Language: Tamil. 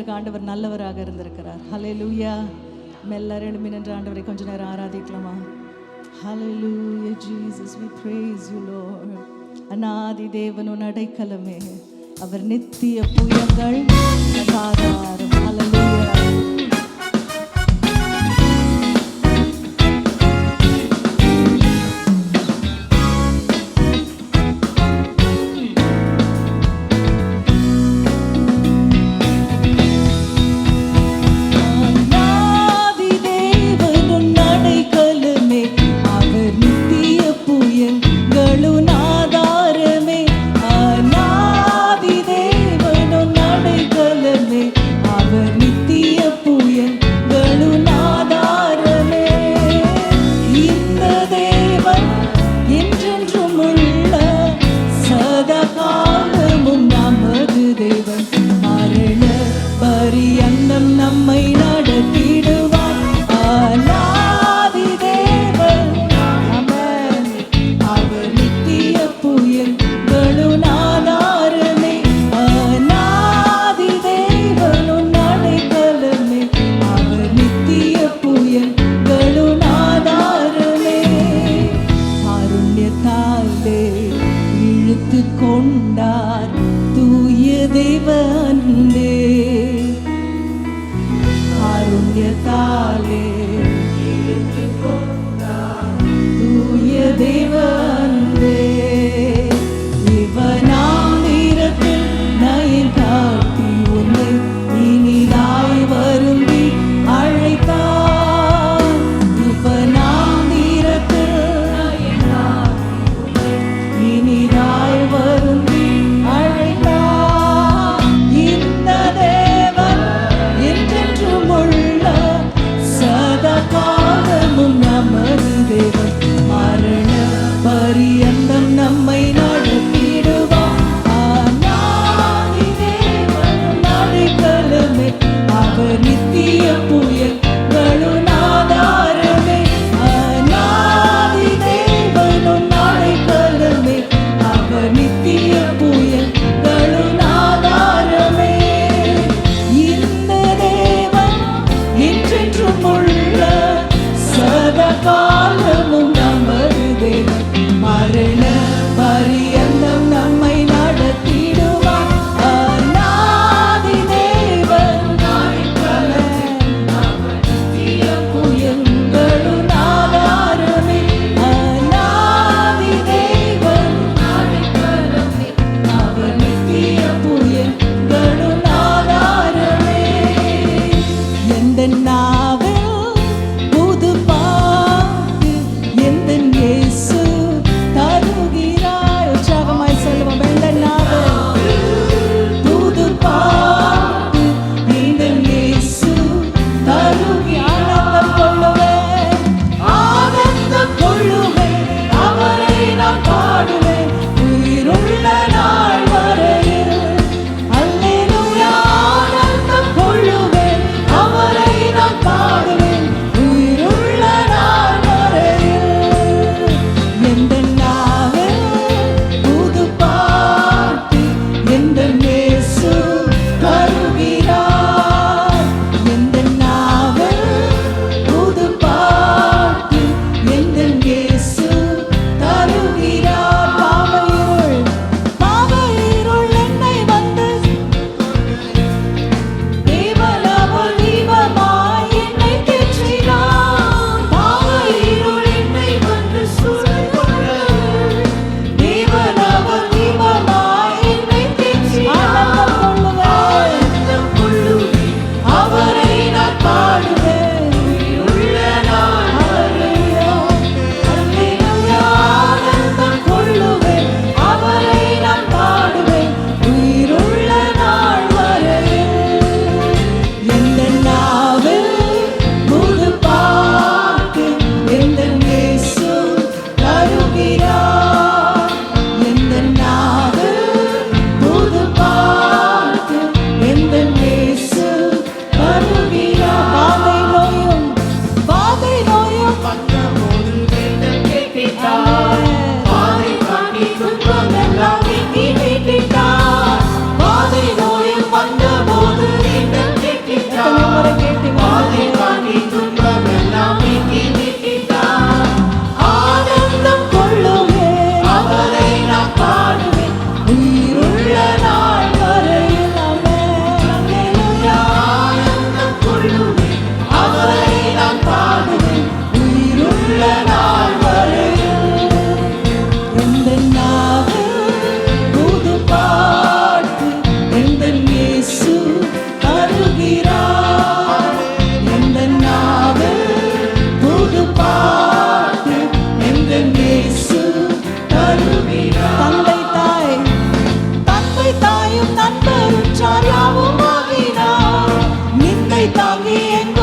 இருக்க ஆண்டவர் நல்லவராக இருந்திருக்கிறார். ஹலே லூயா எல்லாரும் எழுப்பி நின்று ஆண்டவரை கொஞ்ச நேரம் ஆராதிக்கலாமா? Hallelujah Jesus we praise you Lord அநாதி தேவன் உன் அடைக்கலமே. அவர் நித்திய புயங்கள் ஹலலூயா I'll be in